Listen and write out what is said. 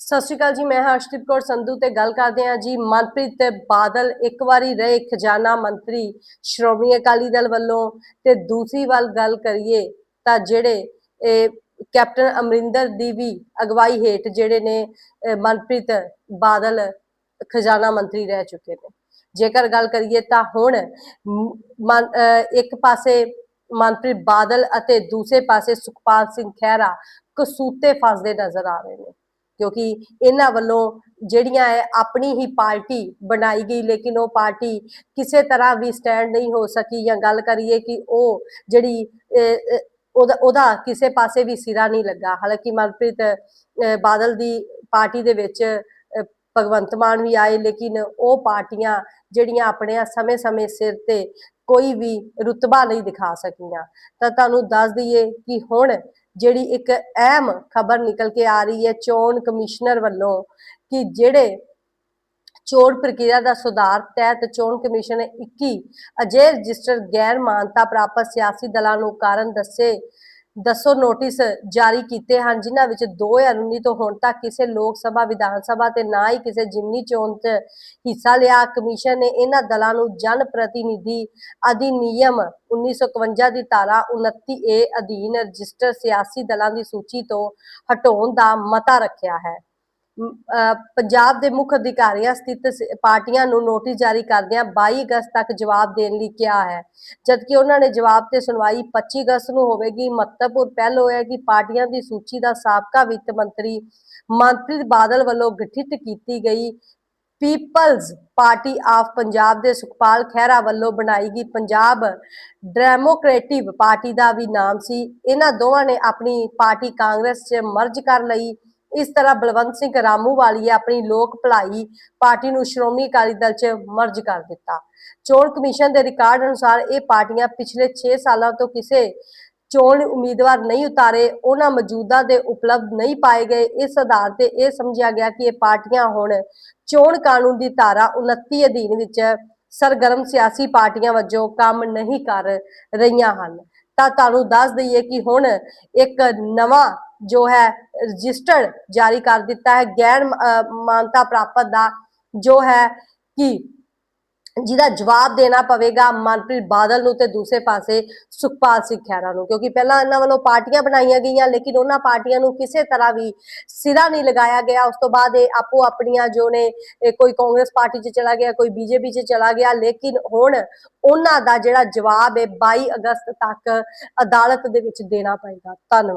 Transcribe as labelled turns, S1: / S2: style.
S1: ਸਤਿ ਸ਼੍ਰੀ ਅਕਾਲ ਜੀ, ਮੈਂ ਹਰਸ਼ਦੀਪ ਕੌਰ ਸੰਧੂ ਤੇ ਗੱਲ ਕਰਦੇ ਹਾਂ ਜੀ ਮਨਪ੍ਰੀਤ ਬਾਦਲ ਇੱਕ ਵਾਰੀ ਰਹੇ ਖਜ਼ਾਨਾ ਮੰਤਰੀ ਸ਼੍ਰੋਮਣੀ ਅਕਾਲੀ ਦਲ ਵੱਲੋਂ ਤੇ ਦੂਸਰੀ ਵੱਲ ਗੱਲ ਕਰੀਏ ਤਾਂ ਜਿਹੜੇ, ਇਹ ਕੈਪਟਨ ਅਮਰਿੰਦਰ ਦੀ ਵੀ ਅਗਵਾਈ ਹੇਠ ਜਿਹੜੇ ਨੇ ਮਨਪ੍ਰੀਤ ਬਾਦਲ ਖਜ਼ਾਨਾ ਮੰਤਰੀ ਰਹਿ ਚੁੱਕੇ ਨੇ। ਜੇਕਰ ਗੱਲ ਕਰੀਏ ਤਾਂ ਹੁਣ ਮਨ- ਅਹ ਇੱਕ ਪਾਸੇ ਮਨਪ੍ਰੀਤ ਬਾਦਲ ਅਤੇ ਦੂਸਰੇ ਪਾਸੇ ਸੁਖਪਾਲ ਸਿੰਘ ਖਹਿਰਾ ਕਸੂਤੇ ਫਸਦੇ ਨਜ਼ਰ ਆ ਰਹੇ ਨੇ। ਕਿਉਂਕਿ ਇਹਨਾਂ ਵੱਲੋਂ ਜਿਹੜੀਆਂ ਹੈ ਆਪਣੀ ਹੀ ਪਾਰਟੀ ਬਣਾਈ ਗਈ, ਲੇਕਿਨ ਉਹ ਪਾਰਟੀ ਕਿਸੇ ਤਰ੍ਹਾਂ ਵੀ ਸਟੈਂਡ ਨਹੀਂ ਹੋ ਸਕੀ ਜਾਂ ਗੱਲ ਕਰੀਏ ਕਿ ਉਹ ਜਿਹੜੀ ਉਹਦਾ ਉਹਦਾ ਕਿਸੇ ਪਾਸੇ ਵੀ ਸਿਰਾ ਨਹੀਂ ਲੱਗਾ। ਹਾਲਾਂਕਿ ਮਨਪ੍ਰੀਤ ਬਾਦਲ ਦੀ ਪਾਰਟੀ ਦੇ ਵਿੱਚ ਭਗਵੰਤ ਮਾਨ ਵੀ ਆਏ, ਲੇਕਿਨ ਉਹ ਪਾਰਟੀਆਂ ਜਿਹੜੀਆਂ ਆਪਣੇ ਸਮੇਂ-ਸਮੇਂ ਸਿਰ ਤੇ ਕੋਈ ਵੀ ਰੁਤਬਾ ਨਹੀਂ ਦਿਖਾ ਸਕੀਆਂ। ਤਾਂ ਤੁਹਾਨੂੰ ਦੱਸ ਦਈਏ ਕਿ ਹੁਣ ਜਿਹੜੀ ਇੱਕ ਅਹਿਮ ਖਬਰ ਨਿਕਲ ਕੇ ਆ ਰਹੀ ਹੈ ਚੋਣ ਕਮਿਸ਼ਨਰ ਵੱਲੋਂ ਕਿ ਜਿਹੜੇ ਚੋਣ ਪ੍ਰਕਿਰਿਆ ਦਾ ਸੁਧਾਰ ਤਹਿਤ ਚੋਣ ਕਮਿਸ਼ਨ ਨੇ 21 ਅਜੇ ਰਜਿਸਟਰ ਗੈਰ ਮਾਨਤਾ ਪ੍ਰਾਪਤ ਸਿਆਸੀ ਦਲਾਂ ਨੂੰ ਕਾਰਨ ਦੱਸੇ ਦੱਸੋ ਨੋਟਿਸ ਜਾਰੀ ਕੀਤੇ ਹਨ, ਜਿਨ੍ਹਾਂ ਵਿੱਚ 2019 ਤੋਂ ਹੁਣ ਤੱਕ ਕਿਸੇ ਲੋਕ ਸਭਾ, ਵਿਧਾਨ ਸਭਾ ਤੇ ਨਾ ਹੀ ਕਿਸੇ ਜਿਮਨੀ ਚੋਣ 'ਚ ਹਿੱਸਾ ਲਿਆ। ਕਮਿਸ਼ਨ ਨੇ ਇਹਨਾਂ ਦਲਾਂ ਨੂੰ ਜਨ ਪ੍ਰਤੀਨਿਧੀ ਅਧਿਨਿਯਮ 1951 ਦੀ ਧਾਰਾ 29 ਏ ਅਧੀਨ ਰਜਿਸਟਰ ਸਿਆਸੀ ਦਲਾਂ ਦੀ ਸੂਚੀ ਤੋਂ ਹਟਾਉਣ ਦਾ ਮਤਾ ਰੱਖਿਆ ਹੈ। ਪੰਜਾਬ ਦੇ ਮੁੱਖ ਅਧਿਕਾਰੀਆਂ ਸਥਿਤ ਪਾਰਟੀਆਂ ਨੂੰ ਨੋਟਿਸ ਜਾਰੀ ਕਰਦਿਆਂ 22 ਅਗਸਤ ਤੱਕ ਜਵਾਬ ਦੇਣ ਲਈ ਕਿਹਾ ਹੈ। ਜਦਕਿ ਉਹਨਾਂ ਨੇ ਜਵਾਬ ਤੇ ਸੁਣਵਾਈ 25 ਅਗਸਤ ਨੂੰ ਹੋਵੇਗੀ, ਮਹੱਤਵਪੂਰਨ ਪਹਿਲ ਹੋਇਆ ਕਿ ਪਾਰਟੀਆਂ ਦੀ ਸੂਚੀ ਦਾ ਸਾਬਕਾ ਵਿੱਤ ਮੰਤਰੀ ਮਨਪ੍ਰੀਤ ਬਾਦਲ ਵੱਲੋਂ ਗਠਿਤ ਕੀਤੀ ਗਈ ਪੀਪਲਜ਼ ਪਾਰਟੀ ਆਫ ਪੰਜਾਬ ਦੇ ਸੁਖਪਾਲ ਖਹਿਰਾ ਵੱਲੋਂ ਬਣਾਈ ਗਈ ਪੰਜਾਬ ਡੈਮੋਕ੍ਰੇਟਿਵ ਪਾਰਟੀ ਦਾ ਵੀ ਨਾਮ ਸੀ। ਇਹਨਾਂ ਦੋਵਾਂ ਨੇ ਆਪਣੀ ਪਾਰਟੀ ਕਾਂਗਰਸ 'ਚ ਮਰਜ ਕਰ ਲਈ। ਇਸ ਤਰ੍ਹਾਂ ਬਲਵੰਤ ਸਿੰਘ ਰਾਮੂ ਵਾਲੀਏ ਆਪਣੀ ਲੋਕ ਭਲਾਈ ਪਾਰਟੀ ਨੂੰ ਸ਼੍ਰੋਮਣੀ ਅਕਾਲੀ ਦਲ 'ਚ ਮਰਜ ਕਰ ਦਿੱਤਾ। ਚੋਣ ਕਮਿਸ਼ਨ ਦੇ ਰਿਕਾਰਡ ਅਨੁਸਾਰ ਇਹ ਪਾਰਟੀਆਂ ਪਿਛਲੇ 6 ਸਾਲਾਂ ਤੋਂ ਕਿਸੇ ਚੋਣ ਉਮੀਦਵਾਰ ਨਹੀਂ ਉਤਾਰੇ, ਉਹਨਾਂ ਮੌਜੂਦਾ ਦੇ ਉਪਲਬਧ ਨਹੀਂ ਪਾਏ ਗਏ। ਇਸ ਆਧਾਰ ਤੇ ਇਹ ਸਮਝਿਆ ਗਿਆ ਕਿ ਇਹ ਪਾਰਟੀਆਂ ਹੁਣ ਚੋਣ ਕਾਨੂੰਨ ਦੀ ਧਾਰਾ 29 ਅਧੀਨ ਵਿੱਚ ਸਰਗਰਮ ਸਿਆਸੀ ਪਾਰਟੀਆਂ ਵਜੋਂ ਕੰਮ ਨਹੀਂ ਕਰ ਰਹੀਆਂ ਹਨ। ਤਾਂ ਤੁਹਾਨੂੰ ਦੱਸ ਦਈਏ ਕਿ ਹੁਣ ਇੱਕ ਨਵਾਂ ਜੋ ਹੈ ਰਜਿਸਟਰ ਜਾਰੀ ਕਰ ਦਿੱਤਾ ਹੈ, ਗੈਰ ਮਾਨਤਾ ਪ੍ਰਾਪਤ ਦਾ ਜੋ ਹੈ ਕਿ ਜਿਹਦਾ ਜਵਾਬ ਦੇਣਾ ਪਵੇਗਾ ਮਨਪ੍ਰੀਤ ਬਾਦਲ ਨੂੰ ਤੇ ਦੂਸਰੇ ਪਾਸੇ ਸੁਖਪਾਲ ਸਿੰਘ ਖਹਿਰਾ ਨੂੰ, ਕਿਉਂਕਿ ਪਹਿਲਾਂ ਇਹਨਾਂ ਵੱਲੋਂ ਪਾਰਟੀਆਂ ਬਣਾਈਆਂ ਗਈਆਂ, ਲੇਕਿਨ ਉਹਨਾਂ ਪਾਰਟੀਆਂ ਨੂੰ ਕਿਸੇ ਤਰ੍ਹਾਂ ਵੀ ਸਿਰਾ ਨਹੀਂ ਲਗਾਇਆ ਗਿਆ। ਉਸ ਤੋਂ ਬਾਅਦ ਇਹ ਆਪੋ ਆਪਣੀਆਂ ਜੋ ਨੇ ਕੋਈ ਕਾਂਗਰਸ ਪਾਰਟੀ 'ਚ ਚਲਾ ਗਿਆ, ਕੋਈ ਬੀਜੇਪੀ 'ਚ ਚਲਾ ਗਿਆ, ਲੇਕਿਨ ਹੁਣ ਉਹਨਾਂ ਦਾ ਜਿਹੜਾ ਜਵਾਬ ਹੈ 22 ਅਗਸਤ ਤੱਕ ਅਦਾਲਤ ਦੇ ਵਿੱਚ ਦੇਣਾ ਪਏਗਾ। ਧੰਨਵਾਦ।